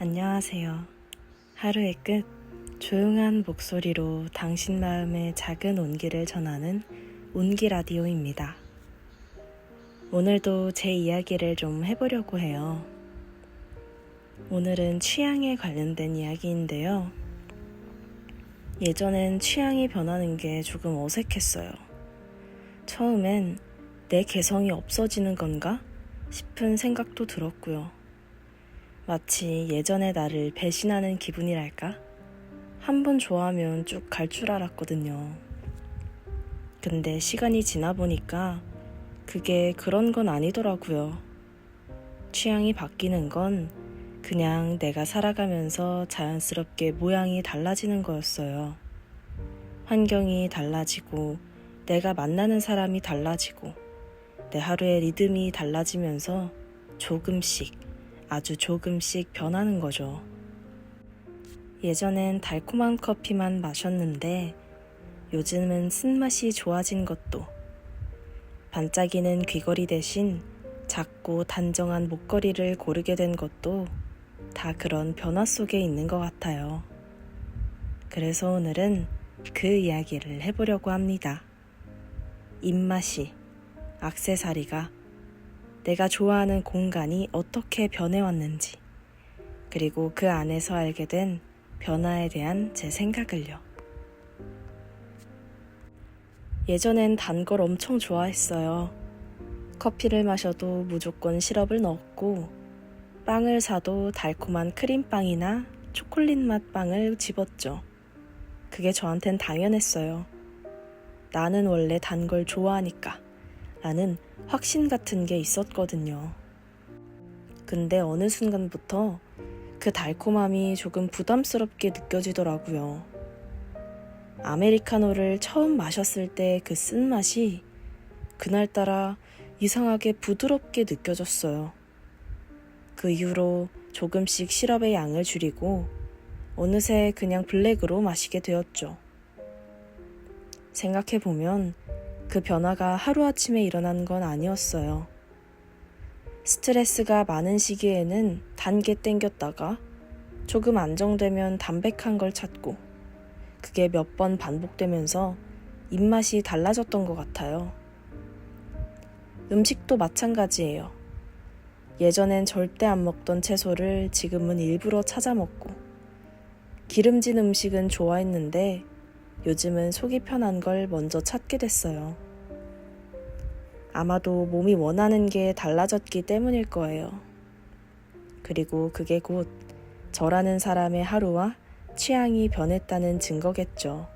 안녕하세요. 하루의 끝, 조용한 목소리로 당신 마음의 작은 온기를 전하는 온기 라디오입니다. 오늘도 제 이야기를 좀 해보려고 해요. 오늘은 취향에 관련된 이야기인데요. 예전엔 취향이 변하는 게 조금 어색했어요. 처음엔 내 개성이 없어지는 건가 싶은 생각도 들었고요. 마치 예전의 나를 배신하는 기분이랄까? 한 번 좋아하면 쭉 갈 줄 알았거든요. 근데 시간이 지나 보니까 그게 그런 건 아니더라고요. 취향이 바뀌는 건 그냥 내가 살아가면서 자연스럽게 모양이 달라지는 거였어요. 환경이 달라지고 내가 만나는 사람이 달라지고 내 하루의 리듬이 달라지면서 조금씩 아주 조금씩 변하는 거죠. 예전엔 달콤한 커피만 마셨는데 요즘은 쓴맛이 좋아진 것도 반짝이는 귀걸이 대신 작고 단정한 목걸이를 고르게 된 것도 다 그런 변화 속에 있는 것 같아요. 그래서 오늘은 그 이야기를 해보려고 합니다. 입맛이, 악세사리가 내가 좋아하는 공간이 어떻게 변해왔는지, 그리고 그 안에서 알게 된 변화에 대한 제 생각을요. 예전엔 단 걸 엄청 좋아했어요. 커피를 마셔도 무조건 시럽을 넣었고, 빵을 사도 달콤한 크림빵이나 초콜릿 맛 빵을 집었죠. 그게 저한텐 당연했어요. 나는 원래 단 걸 좋아하니까. 라는 확신 같은 게 있었거든요. 근데 어느 순간부터 그 달콤함이 조금 부담스럽게 느껴지더라고요. 아메리카노를 처음 마셨을 때 그 쓴맛이 그날따라 이상하게 부드럽게 느껴졌어요. 그 이후로 조금씩 시럽의 양을 줄이고 어느새 그냥 블랙으로 마시게 되었죠. 생각해보면 그 변화가 하루아침에 일어난 건 아니었어요. 스트레스가 많은 시기에는 단게 땡겼다가 조금 안정되면 담백한 걸 찾고 그게 몇 번 반복되면서 입맛이 달라졌던 것 같아요. 음식도 마찬가지예요. 예전엔 절대 안 먹던 채소를 지금은 일부러 찾아 먹고 기름진 음식은 좋아했는데 요즘은 속이 편한 걸 먼저 찾게 됐어요. 아마도 몸이 원하는 게 달라졌기 때문일 거예요. 그리고 그게 곧 저라는 사람의 하루와 취향이 변했다는 증거겠죠.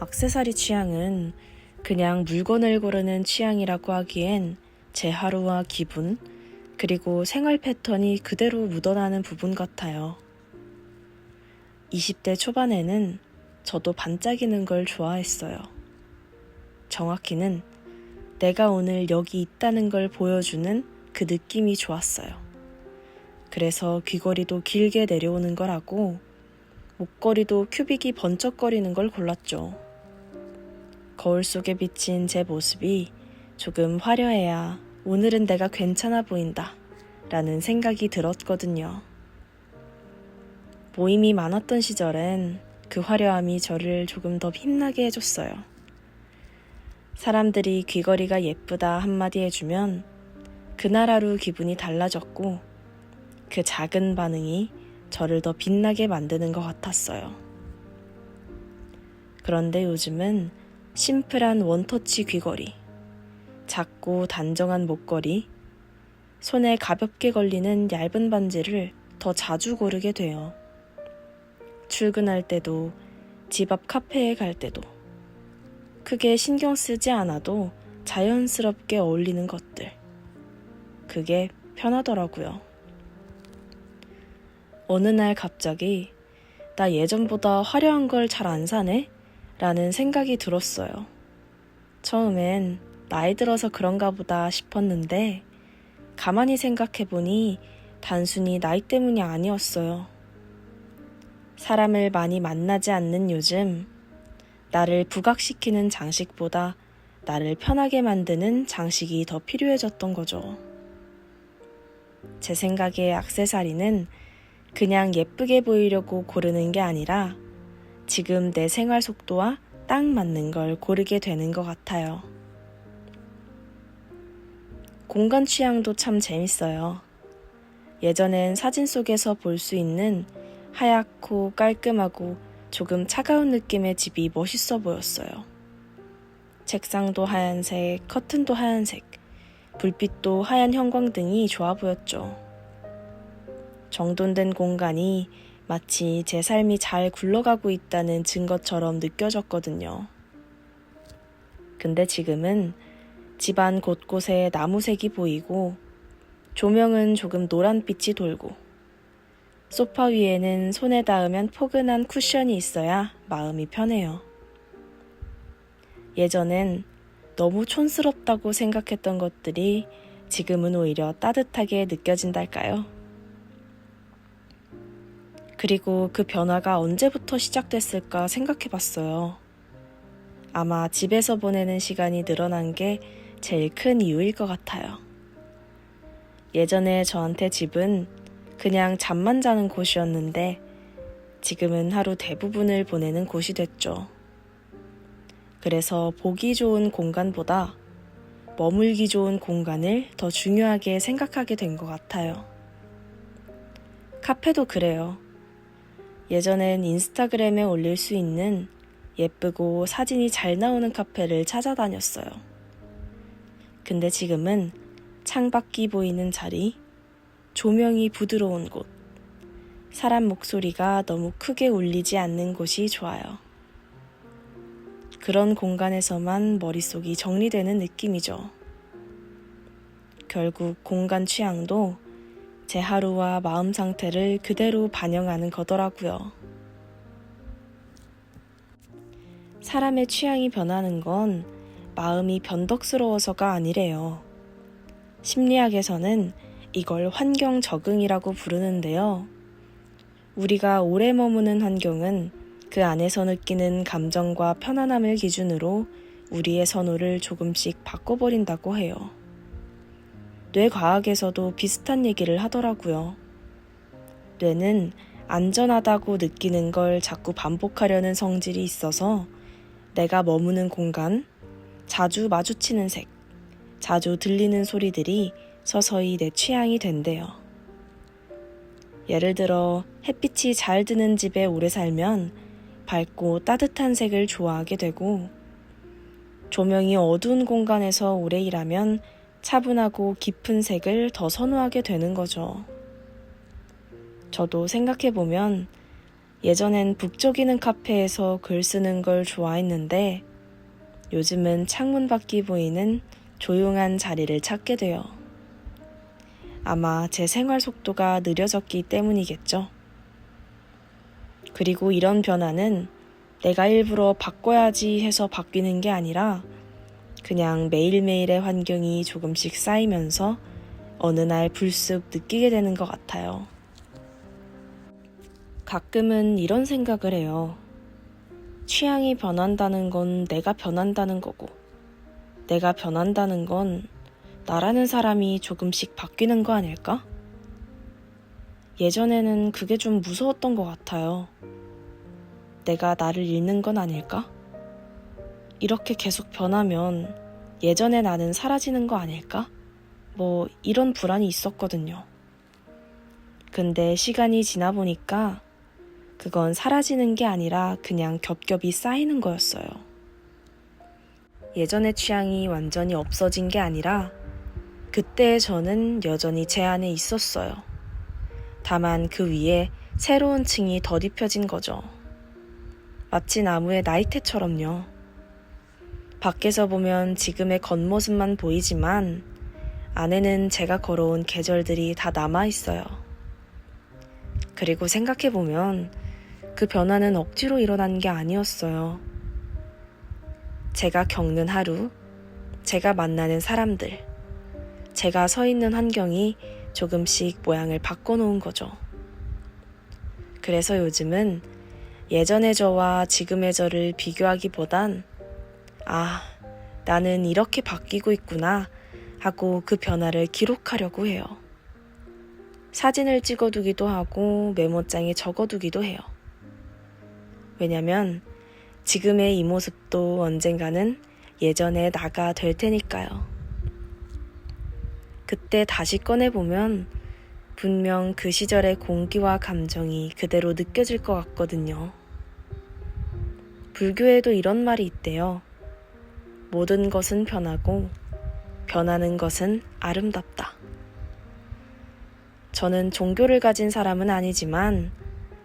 악세사리 취향은 그냥 물건을 고르는 취향이라고 하기엔 제 하루와 기분, 그리고 생활 패턴이 그대로 묻어나는 부분 같아요. 20대 초반에는 저도 반짝이는 걸 좋아했어요. 정확히는 내가 오늘 여기 있다는 걸 보여주는 그 느낌이 좋았어요. 그래서 귀걸이도 길게 내려오는 거라고 목걸이도 큐빅이 번쩍거리는 걸 골랐죠. 거울 속에 비친 제 모습이 조금 화려해야 오늘은 내가 괜찮아 보인다 라는 생각이 들었거든요. 모임이 많았던 시절엔 그 화려함이 저를 조금 더 힘나게 해줬어요. 사람들이 귀걸이가 예쁘다 한마디 해주면 그날 하루 기분이 달라졌고 그 작은 반응이 저를 더 빛나게 만드는 것 같았어요. 그런데 요즘은 심플한 원터치 귀걸이, 작고 단정한 목걸이, 손에 가볍게 걸리는 얇은 반지를 더 자주 고르게 돼요. 출근할 때도, 집 앞 카페에 갈 때도, 크게 신경 쓰지 않아도 자연스럽게 어울리는 것들. 그게 편하더라고요. 어느 날 갑자기 나 예전보다 화려한 걸 잘 안 사네? 라는 생각이 들었어요. 처음엔 나이 들어서 그런가 보다 싶었는데 가만히 생각해보니 단순히 나이 때문이 아니었어요. 사람을 많이 만나지 않는 요즘 나를 부각시키는 장식보다 나를 편하게 만드는 장식이 더 필요해졌던 거죠. 제 생각에 악세사리는 그냥 예쁘게 보이려고 고르는 게 아니라 지금 내 생활 속도와 딱 맞는 걸 고르게 되는 것 같아요. 공간 취향도 참 재밌어요. 예전엔 사진 속에서 볼 수 있는 하얗고 깔끔하고 조금 차가운 느낌의 집이 멋있어 보였어요. 책상도 하얀색, 커튼도 하얀색, 불빛도 하얀 형광등이 좋아 보였죠. 정돈된 공간이 마치 제 삶이 잘 굴러가고 있다는 증거처럼 느껴졌거든요. 근데 지금은 집안 곳곳에 나무색이 보이고 조명은 조금 노란빛이 돌고 소파 위에는 손에 닿으면 포근한 쿠션이 있어야 마음이 편해요. 예전엔 너무 촌스럽다고 생각했던 것들이 지금은 오히려 따뜻하게 느껴진달까요? 그리고 그 변화가 언제부터 시작됐을까 생각해 봤어요. 아마 집에서 보내는 시간이 늘어난 게 제일 큰 이유일 것 같아요. 예전에 저한테 집은 그냥 잠만 자는 곳이었는데 지금은 하루 대부분을 보내는 곳이 됐죠. 그래서 보기 좋은 공간보다 머물기 좋은 공간을 더 중요하게 생각하게 된 것 같아요. 카페도 그래요. 예전엔 인스타그램에 올릴 수 있는 예쁘고 사진이 잘 나오는 카페를 찾아다녔어요. 근데 지금은 창밖이 보이는 자리, 조명이 부드러운 곳, 사람 목소리가 너무 크게 울리지 않는 곳이 좋아요. 그런 공간에서만 머릿속이 정리되는 느낌이죠. 결국 공간 취향도 제 하루와 마음 상태를 그대로 반영하는 거더라고요. 사람의 취향이 변하는 건 마음이 변덕스러워서가 아니래요. 심리학에서는 이걸 환경 적응이라고 부르는데요. 우리가 오래 머무는 환경은 그 안에서 느끼는 감정과 편안함을 기준으로 우리의 선호를 조금씩 바꿔버린다고 해요. 뇌과학에서도 비슷한 얘기를 하더라고요. 뇌는 안전하다고 느끼는 걸 자꾸 반복하려는 성질이 있어서 내가 머무는 공간, 자주 마주치는 색, 자주 들리는 소리들이 서서히 내 취향이 된대요. 예를 들어 햇빛이 잘 드는 집에 오래 살면 밝고 따뜻한 색을 좋아하게 되고 조명이 어두운 공간에서 오래 일하면 차분하고 깊은 색을 더 선호하게 되는 거죠. 저도 생각해보면 예전엔 북적이는 카페에서 글 쓰는 걸 좋아했는데 요즘은 창문 밖이 보이는 조용한 자리를 찾게 돼요. 아마 제 생활 속도가 느려졌기 때문이겠죠. 그리고 이런 변화는 내가 일부러 바꿔야지 해서 바뀌는 게 아니라 그냥 매일매일의 환경이 조금씩 쌓이면서 어느 날 불쑥 느끼게 되는 것 같아요. 가끔은 이런 생각을 해요. 취향이 변한다는 건 내가 변한다는 거고, 내가 변한다는 건 나라는 사람이 조금씩 바뀌는 거 아닐까? 예전에는 그게 좀 무서웠던 것 같아요. 내가 나를 잃는 건 아닐까? 이렇게 계속 변하면 예전의 나는 사라지는 거 아닐까? 뭐 이런 불안이 있었거든요. 근데 시간이 지나 보니까 그건 사라지는 게 아니라 그냥 겹겹이 쌓이는 거였어요. 예전의 취향이 완전히 없어진 게 아니라 그때의 저는 여전히 제 안에 있었어요. 다만 그 위에 새로운 층이 덧입혀진 거죠. 마치 나무의 나이테처럼요. 밖에서 보면 지금의 겉모습만 보이지만 안에는 제가 걸어온 계절들이 다 남아 있어요. 그리고 생각해보면 그 변화는 억지로 일어난 게 아니었어요. 제가 겪는 하루, 제가 만나는 사람들, 제가 서 있는 환경이 조금씩 모양을 바꿔놓은 거죠. 그래서 요즘은 예전의 저와 지금의 저를 비교하기보단 아, 나는 이렇게 바뀌고 있구나 하고 그 변화를 기록하려고 해요. 사진을 찍어두기도 하고 메모장에 적어두기도 해요. 왜냐면 지금의 이 모습도 언젠가는 예전의 나가 될 테니까요. 그때 다시 꺼내보면 분명 그 시절의 공기와 감정이 그대로 느껴질 것 같거든요. 불교에도 이런 말이 있대요. 모든 것은 변하고 변하는 것은 아름답다. 저는 종교를 가진 사람은 아니지만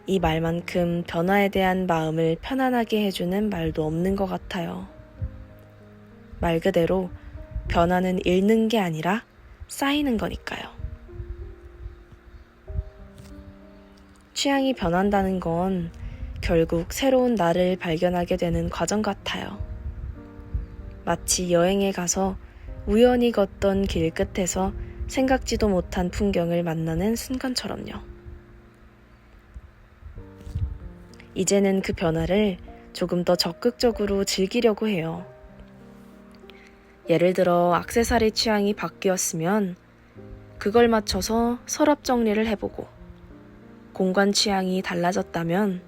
이 말만큼 변화에 대한 마음을 편안하게 해주는 말도 없는 것 같아요. 말 그대로 변화는 잃는 게 아니라 쌓이는 거니까요. 취향이 변한다는 건 결국 새로운 나를 발견하게 되는 과정 같아요. 마치 여행에 가서 우연히 걷던 길 끝에서 생각지도 못한 풍경을 만나는 순간처럼요. 이제는 그 변화를 조금 더 적극적으로 즐기려고 해요. 예를 들어 악세사리 취향이 바뀌었으면 그걸 맞춰서 서랍 정리를 해보고 공간 취향이 달라졌다면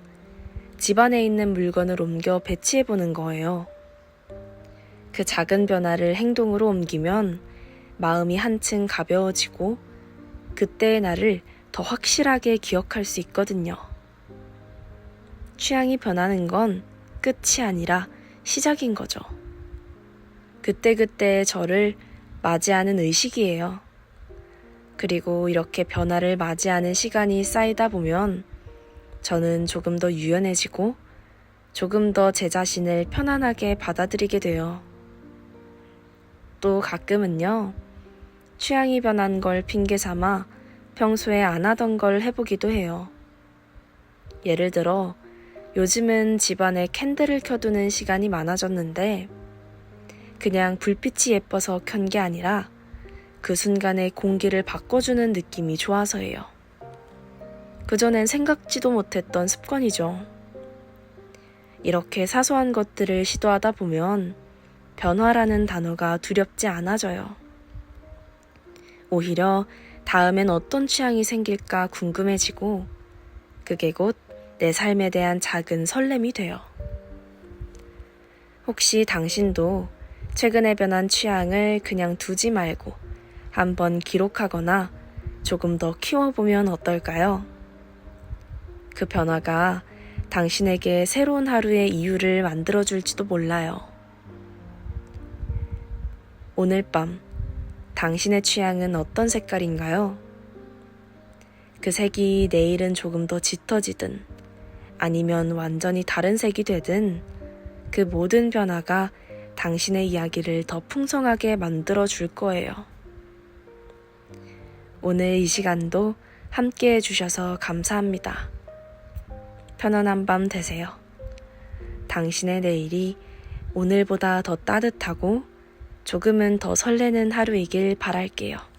집안에 있는 물건을 옮겨 배치해보는 거예요. 그 작은 변화를 행동으로 옮기면 마음이 한층 가벼워지고 그때의 나를 더 확실하게 기억할 수 있거든요. 취향이 변하는 건 끝이 아니라 시작인 거죠. 그때그때의 저를 맞이하는 의식이에요. 그리고 이렇게 변화를 맞이하는 시간이 쌓이다 보면 저는 조금 더 유연해지고 조금 더 제 자신을 편안하게 받아들이게 돼요. 또 가끔은요, 취향이 변한 걸 핑계 삼아 평소에 안 하던 걸 해보기도 해요. 예를 들어, 요즘은 집안에 캔들을 켜두는 시간이 많아졌는데, 그냥 불빛이 예뻐서 켠 게 아니라 그 순간의 공기를 바꿔주는 느낌이 좋아서예요. 그전엔 생각지도 못했던 습관이죠. 이렇게 사소한 것들을 시도하다 보면 변화라는 단어가 두렵지 않아져요. 오히려 다음엔 어떤 취향이 생길까 궁금해지고 그게 곧 내 삶에 대한 작은 설렘이 돼요. 혹시 당신도 최근에 변한 취향을 그냥 두지 말고 한번 기록하거나 조금 더 키워보면 어떨까요? 그 변화가 당신에게 새로운 하루의 이유를 만들어줄지도 몰라요. 오늘 밤 당신의 취향은 어떤 색깔인가요? 그 색이 내일은 조금 더 짙어지든 아니면 완전히 다른 색이 되든 그 모든 변화가 당신의 이야기를 더 풍성하게 만들어 줄 거예요. 오늘 이 시간도 함께 해주셔서 감사합니다. 편안한 밤 되세요. 당신의 내일이 오늘보다 더 따뜻하고 조금은 더 설레는 하루이길 바랄게요.